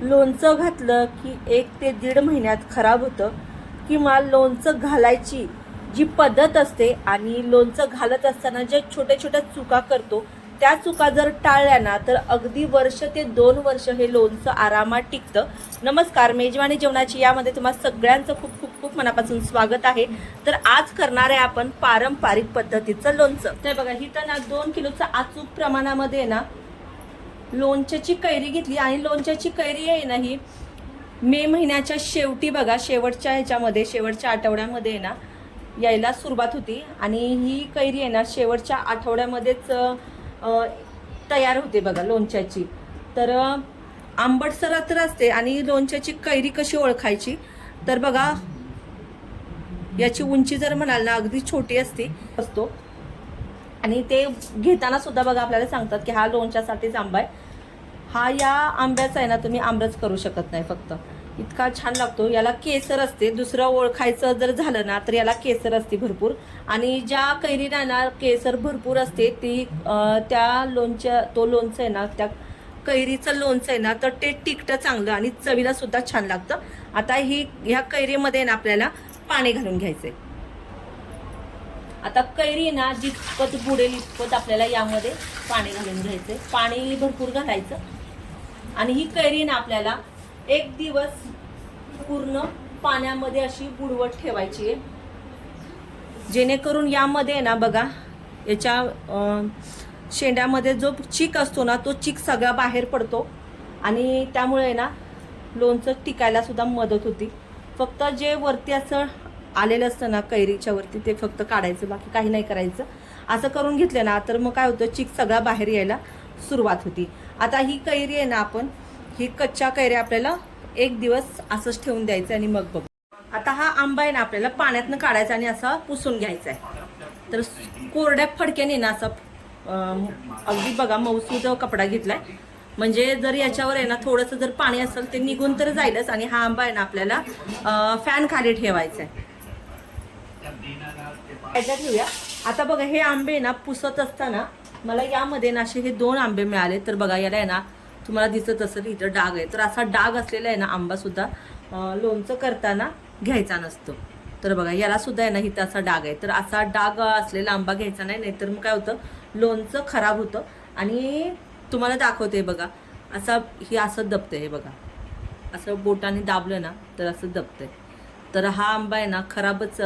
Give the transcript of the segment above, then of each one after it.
लोणचं घातलं की एक ते दीड महिन्यात खराब होतं. किंवा लोणचं घालायची जी पद्धत असते आणि लोणचं घालत असताना ज्या छोट्या छोट्या चुका करतो त्या चुका जर टाळल्या ना तर अगदी वर्ष ते दोन वर्ष हे लोणचं आरामात टिकतं. नमस्कार मेजवानी जेवणाची यामध्ये तुम्हाला सगळ्यांचं खूप खूप खूप मनापासून स्वागत आहे. तर आज करणार आहे आपण पारंपरिक पद्धतीचं लोणचं. तर बघा ही तर ना दोन किलोचं अचूक प्रमाणामध्ये आहे ना लोणच्याची कैरी घेतली आणि लोणच्याची कैरी आहे ना ही मे महिन्याच्या शेवटी बघा शेवटच्या ह्याच्यामध्ये शेवटच्या आठवड्यामध्ये आहे ना यायला सुरुवात होती. आणि ही कैरी आहे ना शेवटच्या आठवड्यामध्येच तयार होते बघा लोणच्याची. तर आंबट आंबटसर तर असते आणि लोणच्याची कैरी कशी ओळखायची? तर बघा याची उंची जर म्हणाल ना अगदी छोटी असते असतो. आणि ते घेताना सुद्धा बघा आपल्याला सांगतात की हा लोणच्यासाठीच आंबा आहे. हा या आंब्याचा आहे ना तुम्ही आमरस करू शकत नाही फक्त. इतका छान लागतो. याला केसर असते. दुसरं ओळखायचं जर झालं ना तर याला केसर असते भरपूर. आणि ज्या कैरीला ना केसर भरपूर असते ती त्या लोणच्या तो लोणचं आहे ना त्या कैरीचं लोणचं आहे ना तर ते टिकतं चांगलं आणि चवीला सुद्धा छान लागतं. आता ही ह्या कैरीमध्ये ना आपल्याला पाणी घालून घ्यायचंय. आता कैरी ना जितपत बुडेल इतपत आपल्याला यामध्ये पाणी घालून घ्यायचंय. पाणी भरपूर घालायचं. आणि ही कैरी ना आपल्याला एक दिवस पूर्ण पाण्यामध्ये अशी बुडवत ठेवायची आहे. जेणेकरून यामध्ये ना बघा याच्या शेंड्यामध्ये जो चीक असतो ना तो चीक सगळा बाहेर पडतो. आणि त्यामुळे ना लोणचं टिकायला सुद्धा मदत होती. फक्त जे वरती असं आलेलं असतं ना कैरीच्या वरती ते फक्त काढायचं बाकी काही नाही करायचं. असं करून घेतलं ना तर मग काय होतं चीक सगळा बाहेर यायला सुरुवात होती. आता ही कैरी आहे ना आपण ही कच्च्या कैरी आपल्याला एक दिवस असंच ठेवून द्यायचं आणि मग बघू. आता हा आंबा आहे ना आपल्याला पाण्यातनं काढायचा आणि असा पुसून घ्यायचा आहे. तर कोरड्या फडक्याने ना असा अगदी बघा मऊसूद कपडा घेतलाय. म्हणजे जर याच्यावर आहे ना थोडंसं जर पाणी असेल ते निघून तर जाईलच आणि हा आंबा आहे ना आपल्याला फॅन खाली ठेवायचा आहे. याच्यात ठेवूया आता बघा हे आंबे ना पुसत असताना मला यामध्ये ना असे हे दोन आंबे मिळाले. तर बघा याला आहे ना तुम्हाला दिसत असेल इथं डाग आहे. तर असा डाग असलेला आहे ना आंबा सुद्धा लोणचं करताना घ्यायचा नसतो. तर बघा याला सुद्धा आहे ना इथं असा डाग आहे. तर असा डाग असलेला आंबा घ्यायचा नाही नाहीतर मग काय होतं लोणचं खराब होतं. आणि तुम्हाला दाखवते बघा असा हे असं दबतं हे बघा. असं बोटाने दाबलं ना तर असं दबतंय. तर हा आंबा आहे ना खराबच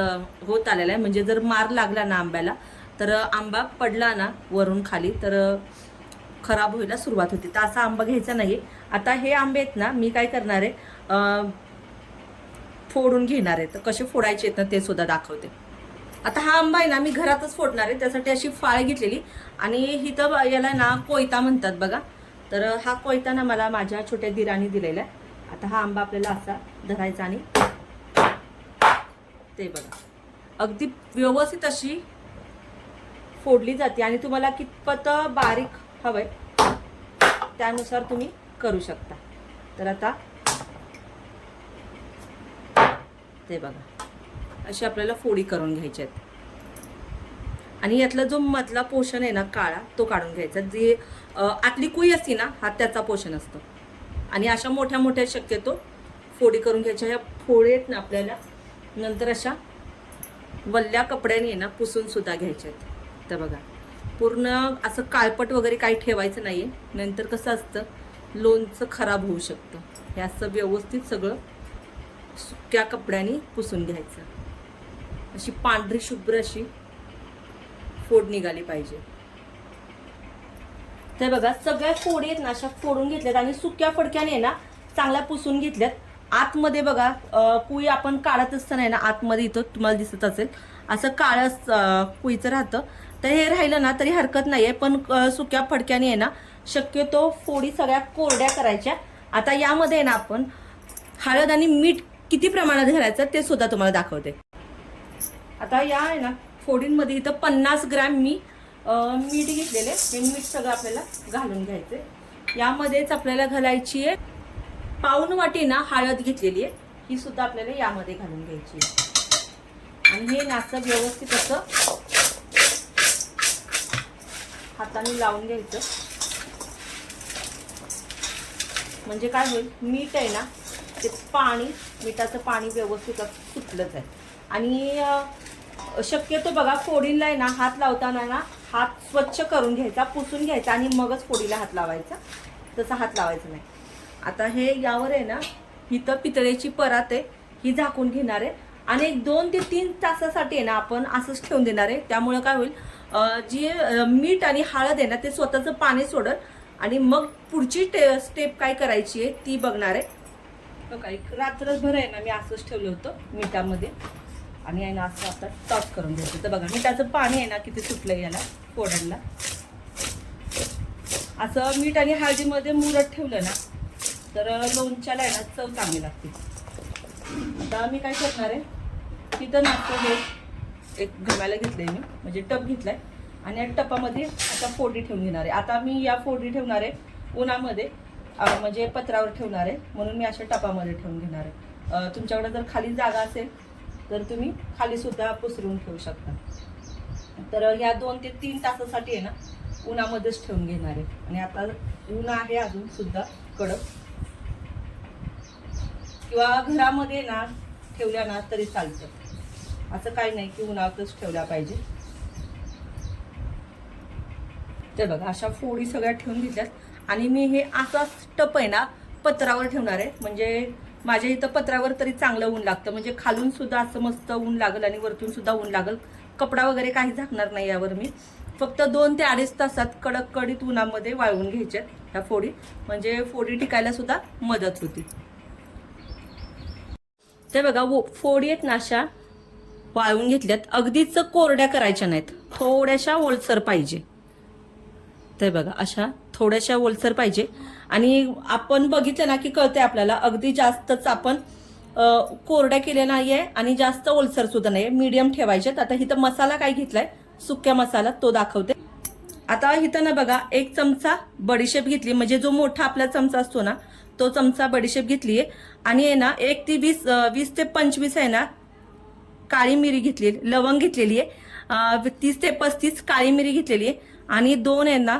होत आलेला आहे. म्हणजे जर मार लागला ना आंब्याला तर आंबा पडला ना वरून खाली तर खराब व्हायला सुरुवात होते. तर असा आंबा घ्यायचा नाही. आता हे आंबे आहेत ना मी काय करणार आहे फोडून घेणार आहे. तर कसे फोडायचे आहेत ना ते सुद्धा दाखवते. आता हा आंबा आहे ना मी घरातच फोडणार आहे. त्यासाठी अशी फाळ घेतलेली. आणि इथं याला ना कोयता म्हणतात बघा. तर हा कोयता ना मला माझ्या छोट्या दिराने दिलेला आहे. आता हा आंबा आपल्याला असा धरायचा आणि ते बघा. अगदी व्यवस्थित अशी फोडली जाते आणि तुम्हाला कितपत बारीक हवंय त्यानुसार तुम्ही करू शकता. तर आता ते बघा. अशी आपल्याला फोडी करून घ्यायची आहेत. आणि यातला जो मधला पोषण आहे ना काळा तो काढून घ्यायचा. जी आतली कुई असती ना हा त्याचा पोषण असतो. आणि अशा मोठ्या मोठ्या शक्यतो फोडी करून घ्यायच्या. ह्या फोडी आहेत ना आपल्याला नंतर अशा वल्ल्या कपड्याने ना पुसून सुद्धा घ्यायच्या आहेत. तर बघा. पूर्ण असं काळपट वगैरे काही ठेवायचं नाही आहे नंतर कसं असतं लोणचं खराब होऊ शकतं. हे असं व्यवस्थित सगळं सुक्या कपड्याने पुसून घ्यायचं. अशी पांढरी शुभ्र अशी फोड निघाली पाहिजे. तर बघा सगळ्या फोडी आहेत ना अशा फोडून घेतल्यात आणि सुक्या फडक्याने ना चांगल्या पुसून घेतल्यात. आतमध्ये बघा कुई आपण काढत असताना आहे ना आतमध्ये इथं तुम्हाला दिसत असेल. असं काळं कुईचं राहतं. तर हे राहिलं ना तरी हरकत नाही आहे पण सुक्या फडक्याने आहे ना शक्यतो फोडी सगळ्या कोरड्या करायच्या. आता यामध्ये आहे ना आपण हळद आणि मीठ किती प्रमाणात घालायचं ते सुद्धा तुम्हाला दाखवते. आता या आहे ना फोडींमध्ये इथं पन्नास ग्रॅम मी मीठ घेतलेले. हे मीठ सगळं आपल्याला घालून घ्यायचे यामध्येच आपल्याला घालायची आहे पाऊन वाटी ना हळद घेतलेली आहे. ही सुद्धा आपल्याला यामध्ये घालून घ्यायची आहे. आणि हे नाचं व्यवस्थित असं हाताने लावून घ्यायचं. म्हणजे काय होईल? मीठ आहे ना ते पाणी मिठाचं पाणी व्यवस्थित असं सुटलंच आहे. आणि शक्यतो बघा फोडीला आहे ना हात लावताना ना हात स्वच्छ करून घ्यायचा पुसून घ्यायचा आणि मगच फोडीला हात लावायचा. तसा हात लावायचा नाही. आता हे यावर आहे ना इथं पितळेची परात आहे ही झाकून घेणार आहे. आणि एक दोन ते तीन तासासाठी आहे ना आपण असंच ठेवून देणार आहे. त्यामुळं काय होईल? जी मीठ आणि हळद आहे ना ते स्वतःचं पाणी सोडत आणि मग पुढची टे स्टेप काय करायची आहे ती बघणार आहे. बघा रात्रभर आहे ना मी असंच ठेवलं होतं मिठामध्ये. आणि आहे ना असं आता टॉस करून घ्यायचं तर बघा मिठाचं पाणी आहे ना किती सुटलं याला फोडणला. असं मीठ आणि हळदीमध्ये मुरत ठेवलं ना तर लोणच्याला आहे ना चव चांगली लागते. आता मी काय करणार आहे तिथं नाचतो हे एक घमायला घेतलंय मी. म्हणजे टप घेतलाय. आणि या टपामध्ये आता फोडी ठेवून घेणार आहे. आता मी या फोडी ठेवणार आहे. उन्हामध्ये म्हणजे पत्रावर ठेवणार आहे. म्हणून मी अशा टपामध्ये ठेवून घेणार आहे. तुमच्याकडे जर खाली जागा असेल तर तुम्ही खाली सुद्धा पसरून ठेवू शकता. तर ह्या दोन ते तीन तासासाठी आहे ना उन्हामध्येच ठेवून घेणार आहे. आणि आता ऊन आहे अजून सुद्धा कडक. किंवा घरामध्ये ना ठेवल्या ना तरी चालतं. असं काही नाही की उन्हातच ठेवला पाहिजे. ते बघा अशा फोडी सगळ्या ठेवून घेतल्यात. आणि मी हे असा टप आहे ना पत्रावर ठेवणार आहे. म्हणजे माझ्या इथं पत्रावर तरी चांगलं ऊन लागतं. म्हणजे खालून सुद्धा असं मस्त ऊन लागल आणि वरतून सुद्धा ऊन लागल. कपडा वगैरे काही झाकणार नाही यावर मी. फक्त दोन ते अडीच तासात कडक कडीत उन्हामध्ये वाळवून घ्यायच्यात ह्या फोडी. म्हणजे फोडी टिकायला सुद्धा मदत होती. ते बघा वो फोडी आहेत ना अशा. वाळवून घेतल्यात. अगदीच कोरड्या करायच्या नाहीत. थोड्याशा ओलसर पाहिजे. ते बघा अशा थोड्याशा ओलसर पाहिजे. आणि आपण बघितलं ना की कळते आपल्याला अगदी जास्तच आपण कोरड्या केल्या नाहीये आणि जास्त ओलसर सुद्धा नाही मीडियम ठेवायच्यात. आता इथं मसाला काय घेतलाय? सुक्या मसाला तो दाखवते. आता इथं ना बघा एक चमचा बडीशेप घेतली. म्हणजे जो मोठा आपला चमचा असतो ना तो चमचा बडीशेप घेतली आहे आणि आहे ना एक ती वीस वीस ते पंचवीस आहे ना काळी मिरी घेतली लवंग घेतलेली आहे. तीस ते पस्तीस काळी मिरी घेतलेली आहे. आणि दोन आहे ना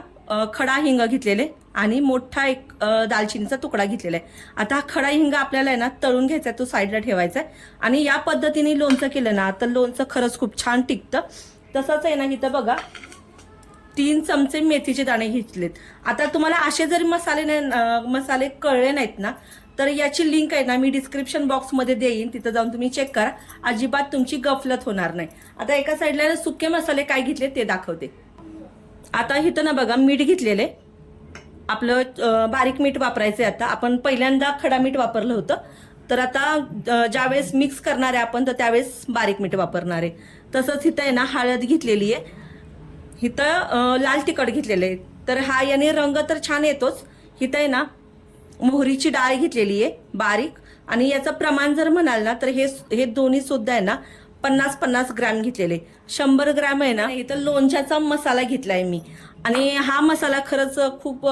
खडा हिंग घेतलेले आणि मोठा एक दालचिनीचा तुकडा घेतलेला आहे. आता हा खडा हिंग आपल्याला आहे ना तळून घ्यायचा आहे, तो साईडला ठेवायचा आहे. आणि या पद्धतीने लोणचं केलं ना तर लोणचं खरंच खूप छान टिकतं. तसंच आहे ना इथं बघा तीन चमचे मेथीचे दाणे घेतलेत. आता तुम्हाला असे जरी मसाले नाही मसाले कळले नाहीत ना तर याची लिंक आहे ना मी डिस्क्रिप्शन बॉक्समध्ये देईन. तिथं जाऊन तुम्ही चेक करा. अजिबात तुमची गफलत होणार नाही. आता एका साईडला सुके मसाले काय घेतले ते दाखवते. आता इथं ना बघा मीठ घेतलेले. आपलं बारीक मीठ वापरायचं आहे आता. आपण पहिल्यांदा खडा मीठ वापरलं होतं. तर आता ज्यावेळेस मिक्स करणार आहे आपण तर त्यावेळेस बारीक मीठ वापरणार आहे. तसंच इथं आहे ना हळद घेतलेली आहे. इथं लाल तिखट घेतलेलं आहे. तर हा याने रंग तर छान येतोच. इथं आहे ना मोहरीची डाळ घेतलेली आहे बारीक. आणि याचं प्रमाण जर म्हणाल ना तर हे हे दोन्ही सुद्धा आहे ना पन्नास पन्नास ग्रॅम घेतलेले. शंभर ग्रॅम आहे ना इथं लोणच्याचा मसाला घेतलाय मी. आणि हा मसाला खरंच खूप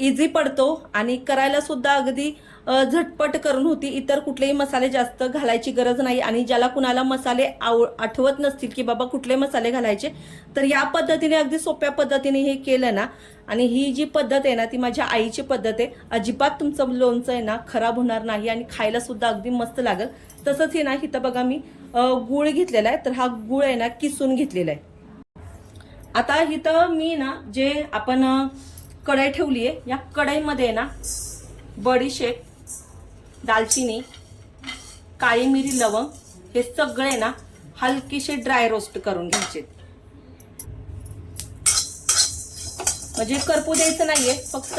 इझी पडतो आणि करायला सुद्धा अगदी झटपट करून होती. इतर कुठलेही मसाले जास्त घालायची गरज नाही आणि ज्याला कुणाला मसाले आव आठवत नसतील की बाबा कुठले मसाले घालायचे तर या पद्धतीने अगदी सोप्या पद्धतीने हे केलं ना. आणि ही जी पद्धत आहे ना ती माझ्या आईची पद्धत आहे. अजिबात तुमचं लोणचं आहे ना खराब होणार नाही आणि खायला सुद्धा अगदी मस्त लागेल. तसंच हे ना इथं बघा मी गूळ गुळ घेतलेला आहे. तर हा गुळ आहे ना किसून घेतलेला आहे. आता इथं मी ना जे आपण कढाई कढई ठेवली आहे या कढईमध्ये आहे ना बडीशेप दालचिनी काळी मिरी लवंग हे सगळे ना हलकीशे ड्राय रोस्ट करून घ्यायचे. म्हणजे करपू द्यायचं नाहीये फक्त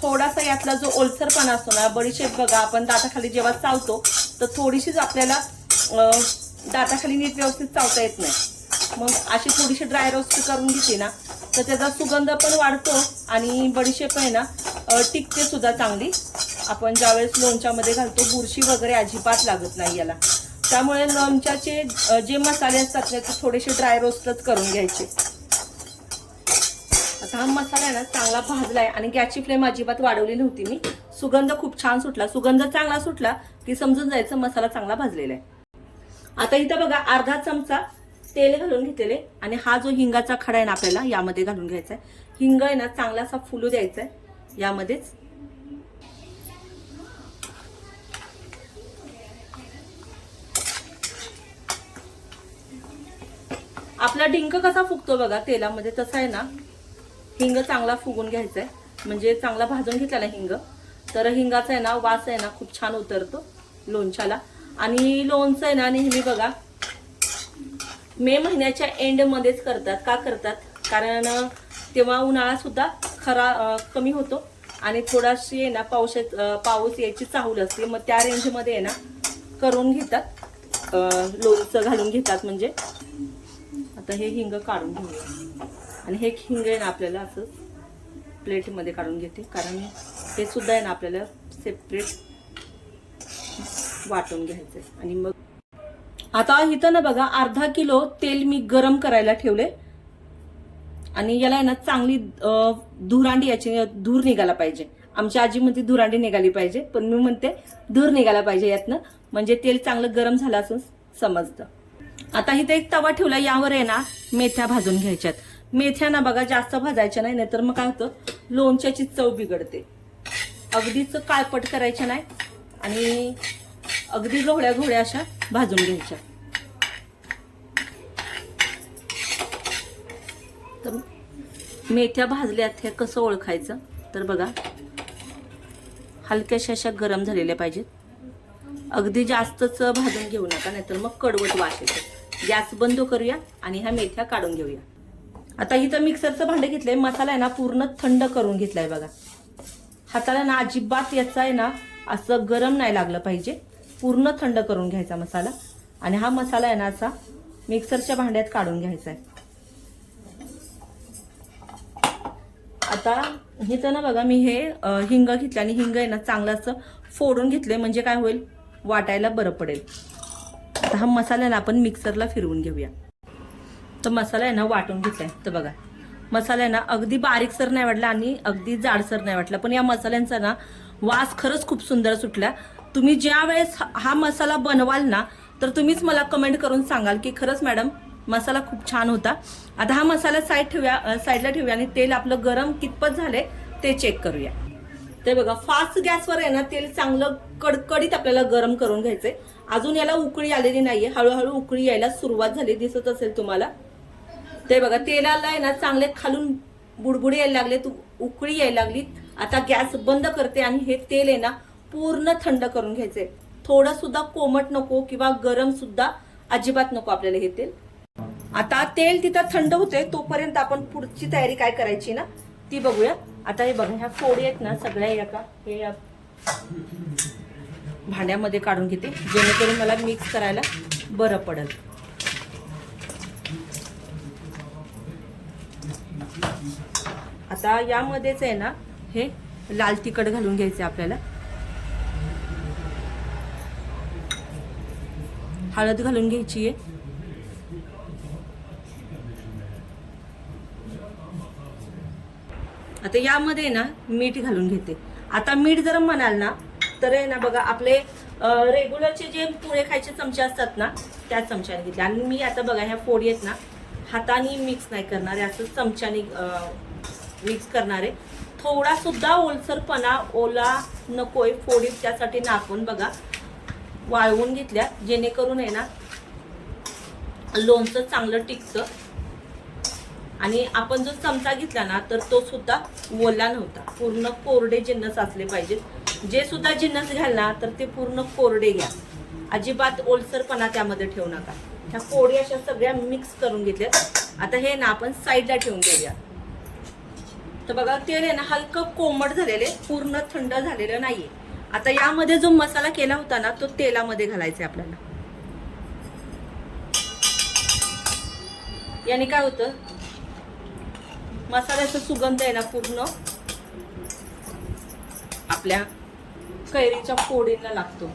थोडासा यातला जो ओलसरपणा असतो ना बडीशेप बघा आपण दाताखाली जेव्हा चावतो तर थोडीशीच आपल्याला दाताखाली नीट व्यवस्थित चावता येत नाही. मग अशी थोडीशी ड्राय रोस्ट करून घेते ना तर त्याचा सुगंध पण वाढतो आणि बडीशेप आहे ना टिकते सुद्धा चांगली. आपण ज्यावेळेस लोणच्यामध्ये घालतो बुरशी वगैरे अजिबात लागत नाही याला. त्यामुळे लोणच्याचे जे मसाले असतात ना ते थोडेसे ड्राय रोस्टच करून घ्यायचे. आता हा मसाला आहे ना चांगला भाजलाय आणि गॅसची फ्लेम अजिबात वाढवली नव्हती मी. सुगंध खूप छान सुटला. सुगंध चांगला सुटला की समजून जायचं मसाला चांगला भाजलेला आहे. आता इथं बघा अर्धा चमचा तेल घालून घेतलेले आणि हा जो हिंगाचा खडा आहे ना आपल्याला यामध्ये घालून घ्यायचा आहे. हिंग आहे ना चांगलासा फुलू द्यायचा आहे. यामध्येच आपला डिंक कसा फुगतो बघा तेलामध्ये तसा आहे ना हिंग चांगला फुगून घ्यायचा आहे म्हणजे चांगला भाजून घेतलेला हिंग. तर हिंगाचा आहे ना वास आहे ना खूप छान उतरतो लोणच्याला. आणि लोणचं आहे ना नेहमी बघा मे महिन्याच्या एंडमध्येच करतात. का करतात? कारण तेव्हा उन्हाळा सुद्धा खरा कमी होतो. आणि थोडाशी आहे ना पाऊस पाऊस यायची चाहूल असते. मग त्या रेंजमध्ये आहे ना करून घेतात. लोणचं घालून घेतात म्हणजे. आता हे हिंग काढून घेऊया. आणि हे हिंग आहे ना आपल्याला असं प्लेटमध्ये काढून घेते. कारण हे सुद्धा आहे ना आपल्याला सेपरेट वाटून घ्यायचं आहे आणि मग आता इथं ना बघा अर्धा किलो तेल मी गरम करायला ठेवले. आणि याला आहे ना चांगली धुरांडी याची धूर निघाला पाहिजे. आमच्या आजी म्हणते धुरांडी निघाली पाहिजे पण मी म्हणते धूर निघाला पाहिजे यातनं. म्हणजे तेल चांगलं गरम झालं असं समजतं. आता इथे एक तवा ठेवला यावर आहे ना मेथ्या भाजून घ्यायच्यात. मेथ्या ना बघा जास्त भाजायच्या नाही नाहीतर मग काय होतं लोणच्याची चव बिघडते. अगदीच काळपट करायच्या नाही आणि अगदी घोड्या घोळ्या अशा भाजून घ्यायच्या. तर मेथ्या भाजल्यात हे कसं ओळखायचं तर बघा हलक्याशा अशा गरम झालेल्या पाहिजेत. अगदी जास्तच भाजून घेऊ नका नाहीतर मग कडवट वास येतो. गॅस बंद करूया आणि ह्या मेथ्या काढून घेऊया. आता इथं मिक्सरचं भांडं घेतलंय मसाला आहे ना पूर्ण थंड करून घेतलाय बघा. हाताला ना अजिबात याचा आहे ना असं गरम नाही लागलं पाहिजे. पूर्ण थंड करून घ्यायचा मसाला. आणि हा मसाला आहे ना असा मिक्सरच्या भांड्यात काढून घ्यायचा आहे आता इथं ना बघा मी हे हिंग घेतलं आणि हिंग आहे ना चांगलं असं फोडून घेतले म्हणजे काय होईल? वाटायला बरं पडेल. आता हा मसाल्याला ना आपण मिक्सरला फिरवून घेऊया. तर मसाला आहे ना वाटून घेतलाय. तर बघा मसाला आहे ना अगदी बारीकसर नाही वाटला आणि अगदी जाडसर नाही वाटला. पण या मसाल्यांचा ना वास खरंच खूप सुंदर सुटला. तुम्ही ज्या वेळेस हा- हा मसाला बनवाल ना तर तुम्हीच मला कमेंट करून सांगाल की खरंच मॅडम मसाला खूप छान होता. आता हा मसाला साईड ठेवूया साईडला ठेवूया आणि तेल आपलं गरम कितपत झाले ते चेक करूया. ते बघा फास्ट गॅसवर आहे ना तेल चांगलं कडकडीत आपल्याला गरम करून घ्यायचंय. अजून याला उकळी आलेली नाहीये. हळूहळू उकळी यायला सुरुवात झाली दिसत असेल तुम्हाला. ते बघा तेलाला आहे ना चांगले खालून बुडबुडे यायला लागले तू उकळी यायला लागली. आता गॅस बंद करते आणि हे तेल आहे ना पूर्ण थंड करून घ्यायचंय. थोडं सुद्धा कोमट नको किंवा गरम सुद्धा अजिबात नको आपल्याला हे तेल. आता तेल तिथं थंड होते तोपर्यंत आपण पुढची तयारी काय करायची ना ती बघूया. आता हे बघा ह्या फोडी आहेत ना सगळ्या एका हे भांड्यामध्ये काढून घेते. जेणेकरून मला मिक्स करायला बरं पडेल. आता यामध्येच आहे ना हे लाल तिखट घालून घ्यायचे आपल्याला. हळद घालून घ्यायची आहे. आता यामध्ये ना मीठ घालून घेते. आता मीठ जर म्हणाल ना तर आहे ना बघा आपले रेग्युलरचे जे पोळे खायचे चमचे असतात ना त्या चमच्याने घेतले. आणि मी आता बघा ह्या फोडी आहेत ना हाताने मिक्स नाही करणार आहे असं चमच्याने मिक्स करणार आहे. थोडासुद्धा ओलसरपणा ओला नकोय फोडी त्यासाठी नापून बघा वाळवून घेतल्या जेणेकरून आहे ना लोणचं चांगलं टिकतं. आणि आपण जो चमचा घेतला ना तर तो सुद्धा ओला नव्हता. पूर्ण कोरडे जिन्नस असले पाहिजेत. जे सुद्धा जिन्नस घ्याल ना तर ते पूर्ण कोरडे घ्या. अजिबात ओलसरपणा त्यामध्ये ठेवू नका. ह्या कोडी अशा सगळ्या मिक्स करून घेतल्या आता हे ना आपण साईडला ठेवून देऊया. तर बघा तेल आहे ना हलकं कोमट झालेले पूर्ण थंड झालेलं नाहीये. आता यामध्ये जो मसाला केला होता ना तो तेलामध्ये घालायचा आहे आपल्याला. याने काय होतं? मसाल्याचा सुगंध आहे ना पूर्ण आपल्या कैरीच्या फोडीला लागतो.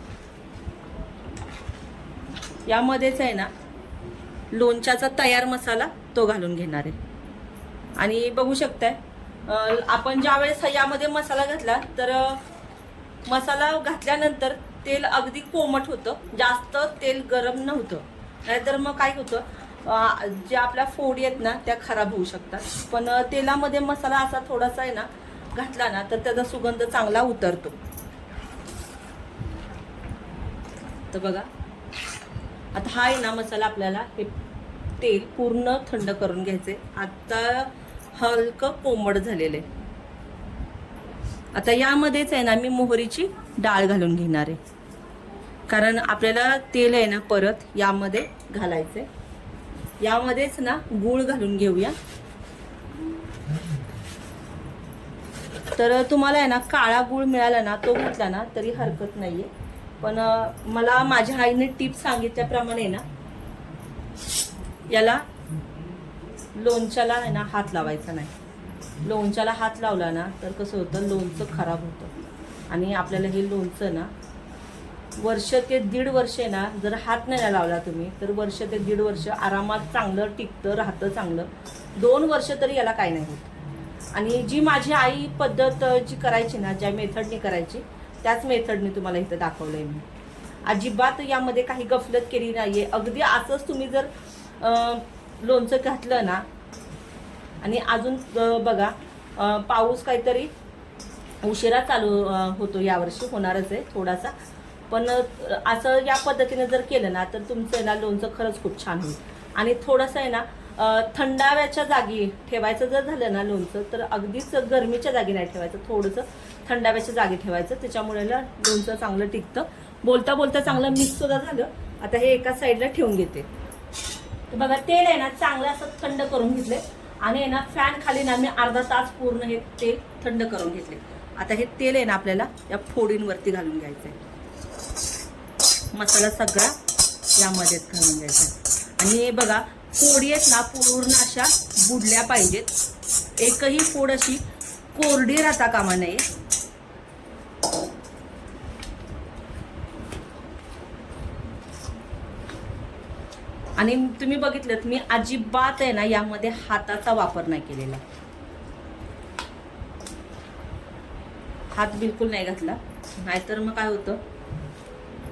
यामध्येच आहे ना लोणच्याचा तयार मसाला तो घालून घेणार आहे. आणि बघू शकताय आपण ज्या वेळेस यामध्ये मसाला घातला तर मसाला घातल्यानंतर तेल अगदी कोमट होतं जास्त तेल गरम नव्हतं. नाहीतर मग काय होतं जे ज्या आपल्या फोडी आहेत ना त्या खराब होऊ शकतात. पण तेलामध्ये मसाला असा थोडासा आहे ना घातला ना तर त्याचा सुगंध चांगला उतरतो. तर बघा. आता हा आहे ना मसाला आपल्याला हे तेल पूर्ण थंड करून घ्यायचे आता हलकं कोंबड झालेलं आहे. आता यामध्येच आहे ना मी मोहरीची डाळ घालून घेणार आहे. कारण आपल्याला तेल आहे ना परत यामध्ये घालायचंय. यामध्येच ना गूळ घालून घेऊया. तर तुम्हाला आहे ना काळा गूळ मिळाला ना तो घातला ना तरी हरकत नाहीये. पण मला माझ्या आईने टिप्स सांगितल्याप्रमाणे ना याला लोणच्याला आहे ना हात लावायचा नाही. लोणच्याला हात लावला ना तर कसं होतं लोणचं खराब होतं. आणि आपल्याला हे लोणचं ना वर्ष ते दीड वर्ष आहे ना जर हात नाही लावला तुम्ही तर वर्ष ते दीड वर्ष आरामात चांगलं टिकतं राहतं चांगलं. दोन वर्ष तरी याला काय नाही होत. आणि जी माझी आई पद्धत जी करायची ना ज्या मेथडनी करायची त्याच मेथडने तुम्हाला इथं दाखवलंय मी. अजिबात यामध्ये काही गफलत केली नाहीये. अगदी असंच तुम्ही जर लोणचं घातलं ना आणि अजून बघा पाऊस काहीतरी उशिरा चालू होतो यावर्षी होणारच आहे थोडासा. पण असं या पद्धतीने जर केलं ना तर तुमचं आहे ना लोणचं खरंच खूप छान होईल. आणि थोडंसं आहे ना थंडाव्याच्या जागी ठेवायचं जर झालं ना लोणचं तर अगदीच गरमीच्या जागी नाही ठेवायचं. थोडंसं थंडाव्याच्या जागी ठेवायचं. त्याच्यामुळे लोणचं चांगलं टिकतं. बोलता बोलता चांगलं मिक्स सुद्धा झालं. आता हे एका साईडला ठेवून घेते. तर बघा तेल आहे ना चांगलं असं थंड करून घेतले आणि आहे ना फॅन खाली ना मी अर्धा तास पूर्ण हे तेल थंड करून घेतले आता हे तेल आहे ना आपल्याला या फोडींवरती घालून घ्यायचं आहे मसाला सगळा यामध्येच घालून घ्यायचा. आहे. आणि हे बघा फोडी आहेत ना पूर्ण अशा बुडल्या पाहिजेत. एकही फोड अशी कोरडी राहता कामा नये. आणि तुम्ही बघितलं मी अजिबात आहे ना यामध्ये हाताचा वापर नाही केलेला. हात बिलकुल नाही घातला. नाहीतर मग काय होतं?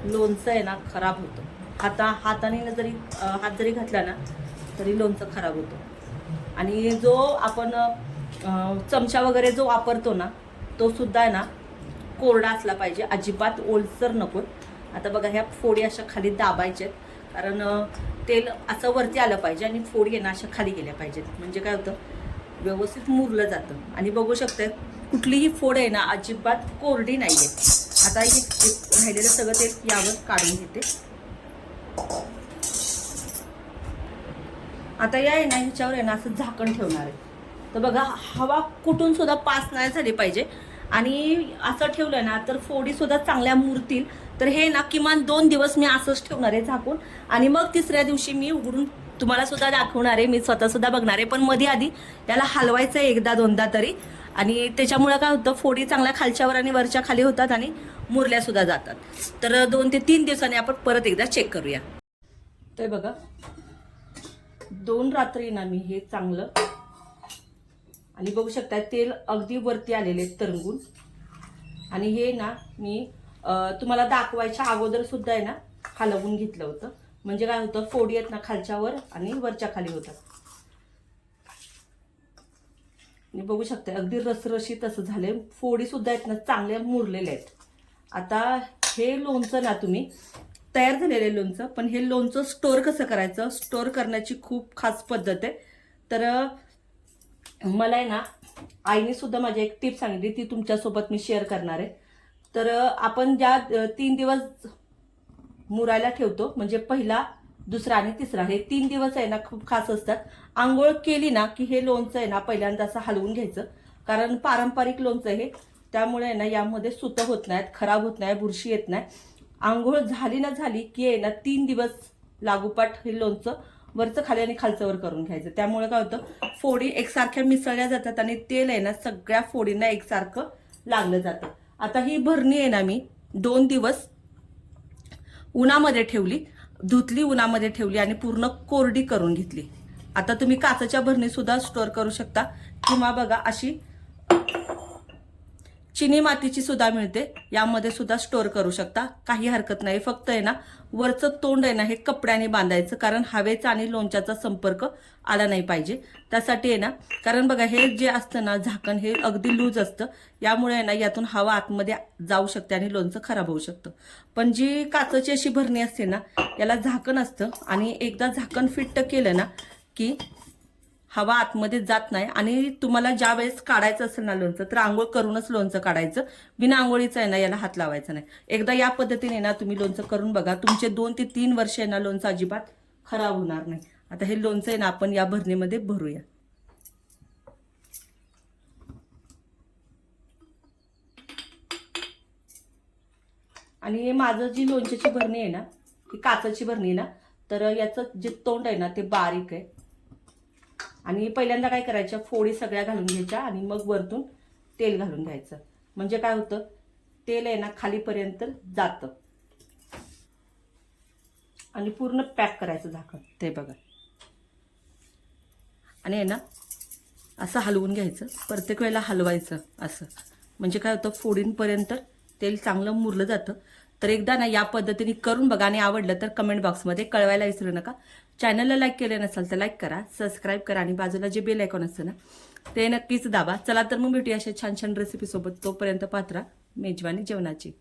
लोणचं आहे ना खराब होतं. हाता हाताने जरी हात जरी घातला ना तरी लोणचं खराब होतं. आणि जो आपण चमचा वगैरे जो वापरतो ना तो सुद्धा आहे ना कोरडा असला पाहिजे. अजिबात ओलसर नको. आता बघा ह्या फोडी अशा खाली दाबायच्या आहेत. कारण तेल असं वरती आलं पाहिजे आणि फोड घेणं अशा खाली गेल्या पाहिजेत. म्हणजे काय होतं? व्यवस्थित मुरलं जातं. आणि बघू शकताय कुठलीही फोड आहे ना अजिबात कोरडी नाही आहे. आता हे राहिलेलं सगळं ते यावर काढून घेते. आता या आहे ना ह्याच्यावर आहे ना असं झाकण ठेवणार आहे. तर बघा हवा कुठून सुद्धा पास नाही झाली पाहिजे. आणि असं ठेवलं ना तर फोडी सुद्धा चांगल्या मुरतील. तर हे ना किमान दोन दिवस मी असंच ठेवणार आहे झाकून. आणि मग तिसऱ्या दिवशी मी उघडून तुम्हाला सुद्धा दाखवणार आहे. मी स्वतः सुद्धा बघणार आहे. पण मध्ये आधी याला हलवायचं आहे एकदा दोनदा तरी. आणि त्याच्यामुळे काय होतं फोडी चांगल्या खालच्यावर आणि वरच्या खाली होतात आणि मुरल्या सुद्धा जातात. तर दोन ते तीन दिवसांनी आपण परत एकदा चेक करूया. ते बघा दोन रात्री ना मी हे चांगलं आणि बघू शकता तेल अगदी वरती आलेले आहेत तरंगून. आणि हे ना मी तुम्हाला दाखवायच्या अगोदर सुद्धा आहे ना हलवून घेतलं होतं. म्हणजे काय होतं फोडी आहेत ना खालच्यावर आणि वरच्या खाली होतात. मी बघू शकता अगदी रसरशीत असं झाले फोडी सुद्धा आहेत ना चांगल्या मुरलेल्या आहेत. आता हे लोणचं ना तुम्ही तयार झालेलं आहे लोणचं पण हे लोणचं स्टोअर कसं करायचं? स्टोअर करण्याची खूप खास पद्धत आहे. तर मला आहे ना आईने सुद्धा माझी एक टिप सांगितली ती तुमच्यासोबत मी शेअर करणार आहे. तर आपण ज्या तीन दिवस मुरायला ठेवतो म्हणजे पहिला दुसरा आणि तिसरा हे तीन दिवस आहे ना खूप खास असतात. आंघोळ केली ना की हे लोणचं आहे ना पहिल्यांदा असं हलवून घ्यायचं. कारण पारंपरिक लोणचं हे. त्यामुळे आहे ना यामध्ये सुतं होत नाहीत खराब होत नाही बुरशी येत नाही. आंघोळ झाली ना झाली की आहे ना तीन दिवस लागोपाठ हे लोणचं वरचं खाली आणि खालचं वर करून घ्यायचं. त्यामुळे काय होतं फोडी एकसारख्या मिसळल्या जातात आणि तेल आहे ना सगळ्या फोडींना एकसारखं लागलं जातं. आता ही भरणी आहे ना मी दोन दिवस उन्हामध्ये ठेवली धुतली उन्हामध्ये ठेवली आणि पूर्ण कोरडी करून घेतली. आता तुम्ही काचेच्या भरणीसुद्धा स्टोअर करू शकता. किंवा बघा अशी चिनी मातीची सुद्धा मिळते. यामध्ये सुद्धा स्टोअर करू शकता. काही हरकत नाही. फक्त आहे ना वरचं तोंड आहे ना हे कपड्याने बांधायचं. कारण हवेचा आणि लोणच्याचा संपर्क आला नाही पाहिजे. त्यासाठी आहे ना कारण बघा हे जे असतं ना झाकण हे अगदी लूज असतं. यामुळे आहे ना यातून हवा आतमध्ये जाऊ शकते आणि लोणचं खराब होऊ शकतं. पण जी काचची अशी भरणी असते ना याला झाकण असतं. आणि एकदा झाकण फिट्ट केलं ना की हवा आतमध्ये जात नाही. आणि तुम्हाला ज्या वेळेस काढायचं असेल ना लोणचं तर आंघोळ करूनच लोणचं काढायचं. बिना आंघोळीचं आहे ना याला हात लावायचा नाही. एकदा या पद्धतीने ना तुम्ही लोणचं करून बघा. तुमचे दोन ते तीन वर्ष आहे ना लोणचं अजिबात खराब होणार नाही. आता हे लोणचं आहे ना आपण या भरणीमध्ये भरूया. आणि माझं जी लोणच्याची भरणी आहे ना ही काचाची भरणी आहे ना तर याचं जे तोंड आहे ना ते बारीक आहे. आणि पहिल्यांदा काय करायच्या फोडी सगळ्या घालून घ्यायच्या आणि मग वरतून तेल घालून घ्यायचं. म्हणजे काय होतं? तेल आहे ना खालीपर्यंत जातं. आणि पूर्ण पॅक करायचं झाकण. ते बघा. आणि आहे ना असं हलवून घ्यायचं. प्रत्येक वेळेला हलवायचं असं. म्हणजे काय होतं? फोडींपर्यंत तेल चांगलं मुरलं जातं. तर एकदा ना या पद्धतीने करून बघा आणि आवडलं तर कमेंट बॉक्समध्ये कळवायला विसरू नका. चॅनलला लाईक केलं नसाल तर लाईक करा सबस्क्राईब करा आणि बाजूला जे बेल आयकॉन असतं ना ते नक्कीच दाबा. चला तर मग भेटूया अशा छान छान रेसिपीसोबत तोपर्यंत पात्रा मेजवानी जेवणाची.